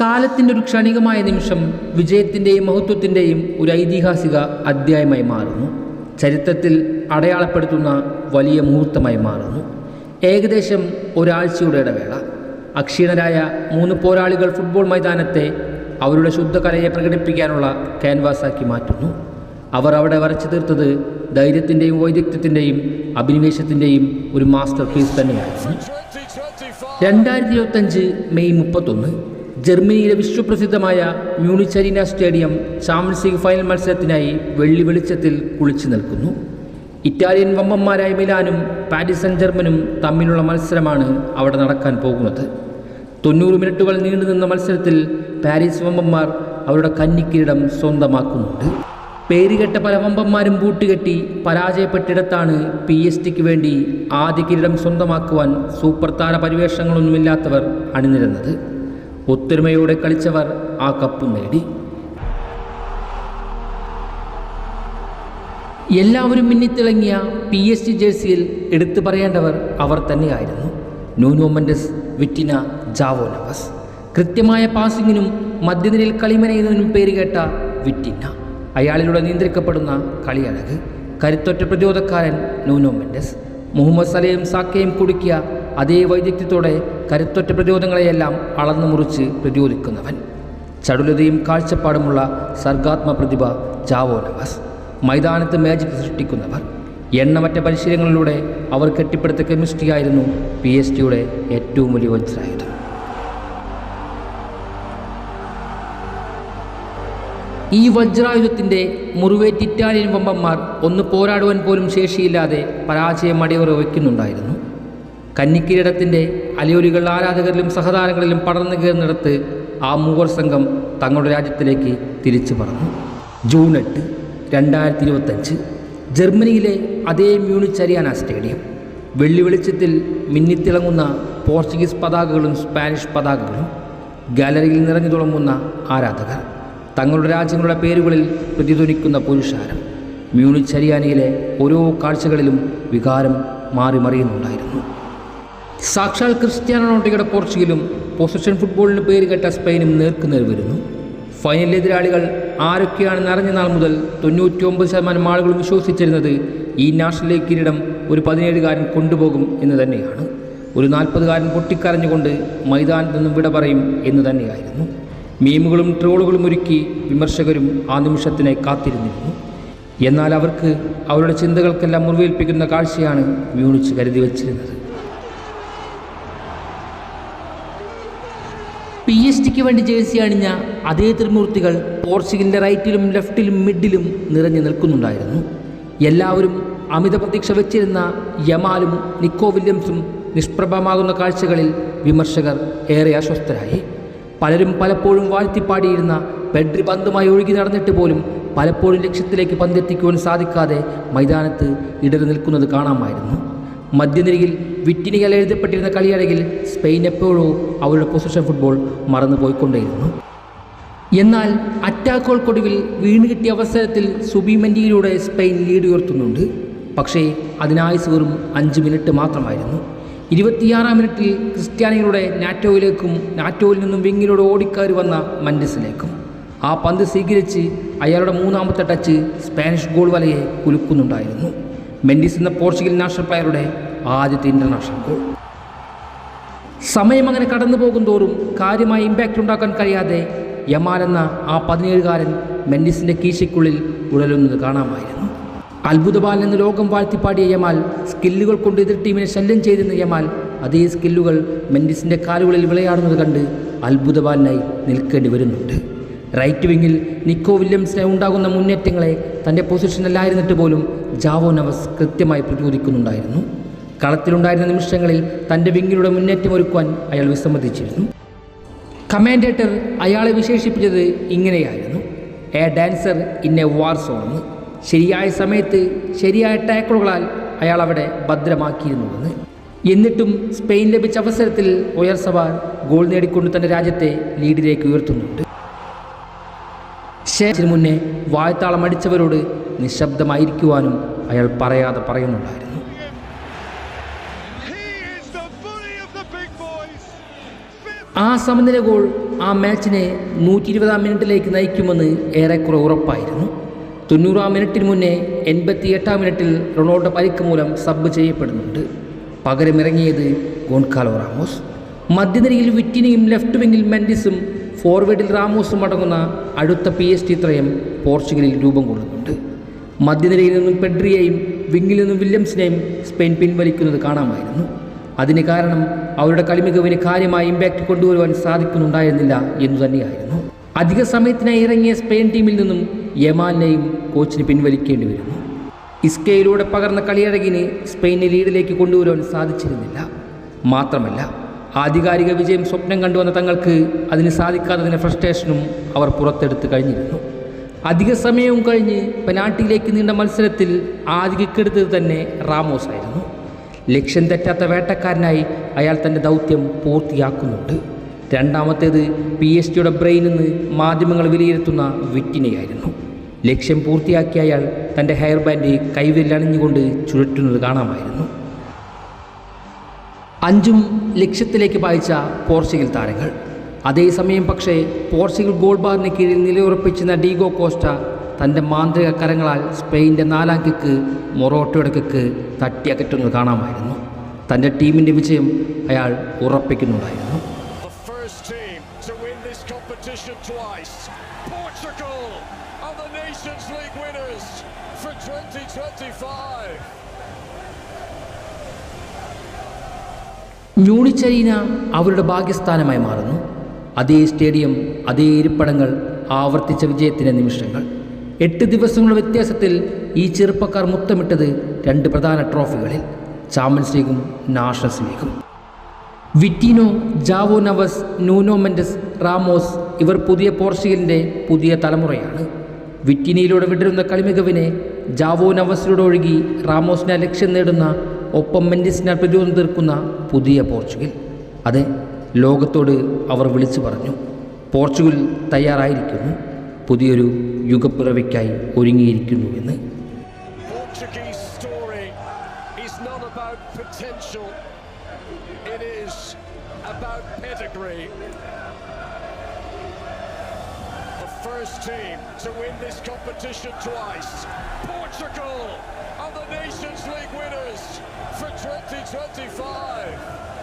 കാലത്തിന്റെ ഒരു ക്ഷണികമായ നിമിഷം വിജയത്തിന്റെയും മഹത്വത്തിന്റെയും ഒരു ഐതിഹാസിക അധ്യായമായി മാറുന്നു. ചരിത്രത്തിൽ അടയാളപ്പെടുത്തുന്ന വലിയ മുഹൂർത്തമായി മാറുന്നു. ഏകദേശം ഒരാഴ്ചയുടെ ഇടവേള. അക്ഷീണരായ മൂന്ന് പോരാളികൾ ഫുട്ബോൾ മൈതാനത്തെ അവരുടെ ശുദ്ധകലയെ പ്രകടിപ്പിക്കാനുള്ള ക്യാൻവാസാക്കി മാറ്റുന്നു. അവർ അവിടെ വരച്ചു തീർത്തത് ധൈര്യത്തിന്റെയും വൈദഗ്ധ്യത്തിന്റെയും അഭിനിവേശത്തിന്റെയും ഒരു മാസ്റ്റർ പീസ് 2025. രണ്ടായിരത്തി ഇരുപത്തഞ്ച് മെയ് മുപ്പത്തൊന്ന് ജർമ്മനിയിലെ വിശ്വപ്രസിദ്ധമായ Munich arena stadium champions league final മത്സരത്തിനായി വെള്ളി വെളിച്ചത്തിൽ കുളിച്ചു നിൽക്കുന്നു. ഇറ്റാലിയൻ വമ്പന്മാരായ മിലാനും പാരീസ് സെൻ ജർമ്മനും തമ്മിലുള്ള മത്സരമാണ് അവിടെ നടക്കാൻ പോകുന്നത്. തൊണ്ണൂറ് മിനിറ്റുകൾ നീണ്ടുനിന്ന മത്സരത്തിൽ പാരീസ് വമ്പന്മാർ അവരുടെ കന്നിക്കിരീടം സ്വന്തമാക്കുന്നുണ്ട്. പേരുകെട്ട പലവമ്പന്മാരും ബൂട്ടുകെട്ടി പരാജയപ്പെട്ടിടത്താണ് പി എസ് ടിക്ക് വേണ്ടി ആദ്യ കിരീടം സ്വന്തമാക്കുവാൻ സൂപ്പർ താര പരിവേഷങ്ങളൊന്നുമില്ലാത്തവർ അണിനിരുന്നത്. ഒത്തൊരുമയോടെ കളിച്ചവർ ആ കപ്പ് നേടി. എല്ലാവരും മിന്നിത്തിളങ്ങിയ പി എസ് ടി ജേഴ്സിയിൽ എടുത്തു പറയേണ്ടവർ അവർ തന്നെയായിരുന്നു. Nuno Mendes Vitinha Joao Neves. കൃത്യമായ പാസിങ്ങിനും മധ്യനിരയിൽ കളിമനയുന്നതിനും പേരുകേട്ട വിറ്റിന. അയാളിലൂടെ നിയന്ത്രിക്കപ്പെടുന്ന കളിയഴക് കരുത്തൊറ്റ പ്രതിരോധക്കാരൻ നൂനോ മെൻഡസ് മുഹമ്മദ് സലയും സാക്കയും കുടുക്കിയ അതേ വൈദഗ്ധ്യത്തോടെ കരുത്തൊറ്റ പ്രതിരോധങ്ങളെയെല്ലാം അളന്നു മുറിച്ച് പ്രതിരോധിക്കുന്നവൻ. ചടുലതയും കാഴ്ചപ്പാടുമുള്ള സർഗാത്മ പ്രതിഭ ജാവോ നവാസ്. മൈതാനത്ത് മാജിക് സൃഷ്ടിക്കുന്നവർ. എണ്ണമറ്റ പരിശീലനങ്ങളിലൂടെ അവർ കെട്ടിപ്പടുത്ത കെമിസ്ട്രിയായിരുന്നു പി എസ് ടിയുടെ ഏറ്റവും വലിയ വജ്രായുധം ഈ വജ്രായുധത്തിന്റെ മുറിവേറ്റ് ഇറ്റാലിയൻ വമ്പന്മാർ ഒന്ന് പോരാടുവാൻ പോലും ശേഷിയില്ലാതെ പരാജയം അടിയറ വയ്ക്കുന്നുണ്ടായിരുന്നു. കന്നിക്കിരീടത്തിന്റെ അലയൊലികൾ ആരാധകരിലും സഹതാരങ്ങളിലും പടർന്നു കയറുന്നിടത്ത് ആ മൂവർ സംഘം തങ്ങളുടെ രാജ്യത്തിലേക്ക് തിരിച്ചു പറഞ്ഞു ജൂൺ എട്ട് രണ്ടായിരത്തി ഇരുപത്തഞ്ച് ജർമ്മനിയിലെ അതേ മ്യൂണിച്ച് സ്റ്റേഡിയം. വെള്ളി വെളിച്ചത്തിൽ മിന്നിത്തിളങ്ങുന്ന പോർച്ചുഗീസ് പതാകകളും സ്പാനിഷ് പതാകകളും ഗാലറിയിൽ നിറഞ്ഞു തുടങ്ങുന്ന ആരാധകർ. തങ്ങളുടെ രാജ്യങ്ങളുടെ പേരുകളിൽ പ്രതിധ്വനിക്കുന്ന പുരുഷാരം. മ്യൂണിച്ച് ഹരിയാനയിലെ ഓരോ കാഴ്ചകളിലും വികാരം മാറി മറിയുന്നുണ്ടായിരുന്നു സാക്ഷാൽ ക്രിസ്ത്യാനോ റൊണാൾഡോയുടെ പോർച്ചുഗലും പൊസിഷൻ ഫുട്ബോളിന് പേരുകെട്ട സ്പെയിനും നേർക്കുനേർ വരുന്നു. ഫൈനൽ എതിരാളികൾ ആരൊക്കെയാണെന്ന് അറിഞ്ഞ നാൾ മുതൽ തൊണ്ണൂറ്റി ഒമ്പത് ശതമാനം ആളുകളും വിശ്വസിച്ചിരുന്നത് ഈ നാഷണൽ ലീഗ് കിരീടം ഒരു പതിനേഴുകാരൻ കൊണ്ടുപോകും എന്ന് തന്നെയാണ്. ഒരു നാൽപ്പതുകാരൻ പൊട്ടിക്കരഞ്ഞുകൊണ്ട് മൈതാനത്ത് നിന്നും വിട പറയും എന്ന് തന്നെയായിരുന്നു. മീമുകളും ട്രോളുകളും ഒരുക്കി വിമർശകരും ആ നിമിഷത്തിനെ കാത്തിരുന്നിരുന്നു. എന്നാൽ അവർക്ക് അവരുടെ ചിന്തകൾക്കെല്ലാം മുറിവേൽപ്പിക്കുന്ന കാഴ്ചയാണ് മ്യൂണിച്ച് കരുതി വച്ചിരുന്നത്. പി എസ് ടിക്ക് വേണ്ടി ജേഴ്സി അണിഞ്ഞ അതേ ത്രിമൂർത്തികൾ പോർച്ചുഗലിന്റെ റൈറ്റിലും ലെഫ്റ്റിലും മിഡിലും നിറഞ്ഞു നിൽക്കുന്നുണ്ടായിരുന്നു. എല്ലാവരും അമിത പ്രതീക്ഷ വെച്ചിരുന്ന യമാലും നിക്കോ വില്യംസും നിഷ്പ്രഭമാകുന്ന കാഴ്ചകളിൽ വിമർശകർ ഏറെ അസ്വസ്ഥരായി. പലരും പലപ്പോഴും വാഴ്ത്തിപ്പാടിയിരുന്ന പെഡ്രി പന്തുമായി ഒഴുകി നടന്നിട്ട് പോലും പലപ്പോഴും ലക്ഷ്യത്തിലേക്ക് പന്തെത്തിക്കുവാൻ സാധിക്കാതെ മൈതാനത്ത് ഇടറി നിൽക്കുന്നത് കാണാമായിരുന്നു. മധ്യനിരയിൽ വിറ്റിനികൾ എഴുതപ്പെട്ടിരുന്ന കളിയടകിൽ സ്പെയിൻ എപ്പോഴോ അവരുടെ പൊസിഷൻ ഫുട്ബോൾ മറന്നു പോയിക്കൊണ്ടേയിരുന്നു. എന്നാൽ അറ്റാക്കുകൾക്കൊടുവിൽ വീണ് കിട്ടിയ അവസരത്തിൽ സുബിമെൻഡിയിലൂടെ സ്പെയിൻ ലീഡ് ഉയർത്തുന്നുണ്ട്. പക്ഷേ അതിനായുസ് വെറും അഞ്ച് മിനിറ്റ് മാത്രമായിരുന്നു. ഇരുപത്തിയാറാം മിനിറ്റിൽ ക്രിസ്ത്യാനികളുടെ നാറ്റോയിലേക്കും നാറ്റോയിൽ നിന്നും വിങ്ങിലൂടെ ഓടിക്കയറി വന്ന മൻഡിസിലേക്കും. ആ പന്ത് സ്വീകരിച്ച് അയാളുടെ മൂന്നാമത്തെ ടച്ച് സ്പാനിഷ് ഗോൾ വലയെ കുലുക്കുന്നുണ്ടായിരുന്നു. മെൻഡിസ് എന്ന പോർച്ചുഗൽ നാഷണൽ പ്ലെയറുടെ ആദ്യത്തെ ഇന്റർനാഷണൽ ഗോൾ സമയം അങ്ങനെ കടന്നു പോകും തോറും കാര്യമായ ഇമ്പാക്റ്റ് ഉണ്ടാക്കാൻ കഴിയാതെ യമാൽ എന്ന ആ പതിനേഴുകാരൻ മെൻഡിസിന്റെ കീശയ്ക്കുള്ളിൽ ഉടലുന്നത് കാണാമായിരുന്നു. അത്ഭുതബാലൻ എന്ന് ലോകം വാഴ്ത്തിപ്പാടിയ യമാൽ സ്കില്ലുകൾ കൊണ്ട് എതിർ ടീമിനെ ശല്യം ചെയ്തിരുന്ന യമാൽ അതേ സ്കില്ലുകൾ മെൻഡിസിന്റെ കാലുകളിൽ വിളയാടുന്നത് കണ്ട് അത്ഭുതപാലനായി നിൽക്കേണ്ടി വരുന്നുണ്ട്. റൈറ്റ് വിങ്ങിൽ നിക്കോ വില്യംസിനെ ഉണ്ടാകുന്ന മുന്നേറ്റങ്ങളെ തന്റെ പൊസിഷനിലായിരുന്നിട്ട് പോലും ജാവോ നവസ് കൃത്യമായി പ്രതിരോധിക്കുന്നുണ്ടായിരുന്നു. കളത്തിലുണ്ടായിരുന്ന നിമിഷങ്ങളിൽ തന്റെ വിങ്ങിലൂടെ മുന്നേറ്റം ഒരുക്കുവാൻ അയാൾ വിസമ്മതിച്ചിരുന്നു. കമാൻഡേറ്റർ അയാളെ വിശേഷിപ്പിച്ചത് ഇങ്ങനെയായിരുന്നു. A dancer in a war സോണെന്ന് ശരിയായ സമയത്ത് ശരിയായ ടാക്കിളുകളാൽ അയാൾ അവിടെ ഭദ്രമാക്കിയിരുന്നുവെന്ന്. എന്നിട്ടും സ്പെയിൻ ലഭിച്ച അവസരത്തിൽ ഒയർസവാൻ ഗോൾ നേടിക്കൊണ്ട് തന്റെ രാജ്യത്തെ ലീഡിലേക്ക് ഉയർത്തുന്നുണ്ട്. ശേഷത്തിന് മുന്നേ വായത്താളം അടിച്ചവരോട് നിശബ്ദമായിരിക്കുവാനും അയാൾ പറയാതെ പറയുന്നുണ്ടായിരുന്നു. ആ സമനില ഗോൾ ആ മാച്ചിനെ നൂറ്റി ഇരുപതാം മിനിറ്റിലേക്ക് നയിക്കുമെന്ന് ഏറെക്കുറെ ഉറപ്പായിരുന്നു. തൊണ്ണൂറാം മിനിറ്റിന് മുന്നേ എൺപത്തി എട്ടാം മിനിറ്റിൽ റൊണാൾഡോ പരിക്ക് മൂലം സബ് ചെയ്യപ്പെടുന്നുണ്ട്. പകരമിറങ്ങിയത് ഗോൺകാലോ റാമോസ്. മധ്യനിരയിൽ വിറ്റിനിയും ലെഫ്റ്റ് വിങ്ങിൽ മെൻഡിസും ഫോർവേഡിൽ റാമോസും അടങ്ങുന്ന അടുത്ത പി എസ് ടി ത്രയം പോർച്ചുഗലിൽ രൂപം കൊള്ളുന്നുണ്ട്. മധ്യനിരയിൽ നിന്നും പെഡ്രിയെയും വിങ്ങിൽ നിന്നും വില്യംസിനെയും സ്പെയിൻ പിൻവലിക്കുന്നത് കാണാമായിരുന്നു. അതിന് കാരണം അവരുടെ കളിമികവിന് കാര്യമായ ഇമ്പാക്റ്റ് കൊണ്ടുവരുവാൻ സാധിക്കുന്നുണ്ടായിരുന്നില്ല എന്നു തന്നെയായിരുന്നു. അധിക സമയത്തിനായി ഇറങ്ങിയ സ്പെയിൻ ടീമിൽ നിന്നും യമാലിനെയും കോച്ചിന് പിൻവലിക്കേണ്ടി വരുന്നു. ഇസ്കയിലൂടെ പകർന്ന കളിയഴകിന് സ്പെയിനെ ലീഡിലേക്ക് കൊണ്ടുവരുവാൻ സാധിച്ചിരുന്നില്ല. മാത്രമല്ല ആധികാരിക വിജയം സ്വപ്നം കണ്ടുവന്ന തങ്ങൾക്ക് അതിന് സാധിക്കാത്തതിന്റെ ഫ്രസ്ട്രേഷനും അവർ പുറത്തെടുത്ത് കഴിഞ്ഞിരുന്നു. അധിക സമയവും കഴിഞ്ഞ് പെനാൾട്ടിയിലേക്ക് നീണ്ട മത്സരത്തിൽ ആധികക്കെടുത്തത് തന്നെ റാമോസ് ആയിരുന്നു ലക്ഷ്യം തെറ്റാത്ത വേട്ടക്കാരനായി അയാൾ തന്റെ ദൗത്യം പൂർത്തിയാക്കുന്നുണ്ട്. രണ്ടാമത്തേത് പി എസ് ടിയുടെ ബ്രെയിനിൽ നിന്ന് മാധ്യമങ്ങൾ വിലയിരുത്തുന്ന വിറ്റിനെയായിരുന്നു. ലക്ഷ്യം പൂർത്തിയാക്കിയ അയാൾ തന്റെ ഹെയർ ബാൻഡ് കൈവിരലണിഞ്ഞുകൊണ്ട് ചുഴറ്റുന്നത് കാണാമായിരുന്നു. അഞ്ചും ലക്ഷ്യത്തിലേക്ക് പായിച്ച പോർച്ചുഗൽ താരങ്ങൾ. അതേസമയം പക്ഷേ പോർച്ചുഗൽ ഗോൾ ബാറിന് കീഴിൽ നിലയുറപ്പിച്ചിരുന്ന ഡീഗോ കോസ്റ്റ തന്റെ മാന്ത്രിക കരങ്ങളാൽ സ്പെയിന്റെ നാലാം കിക്ക് മൊറോട്ടോയുടെ കിക്ക് തട്ടിയകറ്റുന്നത് കാണാമായിരുന്നു. തന്റെ ടീമിന്റെ വിജയം അയാൾ ഉറപ്പിക്കുന്നുണ്ടായിരുന്നു. Winners for 2025. മ്യൂണിച്ചരീന അവരുടെ ഭാഗ്യസ്ഥാനമായി മാറുന്നു. അതേ സ്റ്റേഡിയം അതേ ഇരിപ്പടങ്ങൾ ആവർത്തിച്ച വിജയത്തിന്റെ നിമിഷങ്ങൾ. എട്ട് ദിവസങ്ങളുടെ വ്യത്യാസത്തിൽ ഈ ചെറുപ്പക്കാർ മുത്തമിട്ടത് രണ്ട് പ്രധാന ട്രോഫികളിൽ ചാമ്പ്യൻസ് ലീഗും നാഷണൽസ് ലീഗും. Vitinha Joao Neves Nuno Mendes Ramos ഇവർ പുതിയ പോർച്ചുഗലിന്റെ പുതിയ തലമുറയാണ്. വിറ്റിനിയിലൂടെ വിടരുന്ന കളിമികവിനെ ജാവോ നവസിലൂടെ ഒഴുകി റാമോസിനെ ലക്ഷ്യം നേടുന്ന ഒപ്പം മെൻഡിസിനെ പ്രതിരോധം തീർക്കുന്ന പുതിയ പോർച്ചുഗൽ. അതെ ലോകത്തോട് അവർ വിളിച്ചു പറഞ്ഞു. പോർച്ചുഗൽ തയ്യാറായിരിക്കുന്നു. പുതിയൊരു യുഗപ്പിറവിക്കായി ഒരുങ്ങിയിരിക്കുന്നു എന്ന്. About pedigree. First team to win this competition twice. Portugal are the Nations League winners for 2025.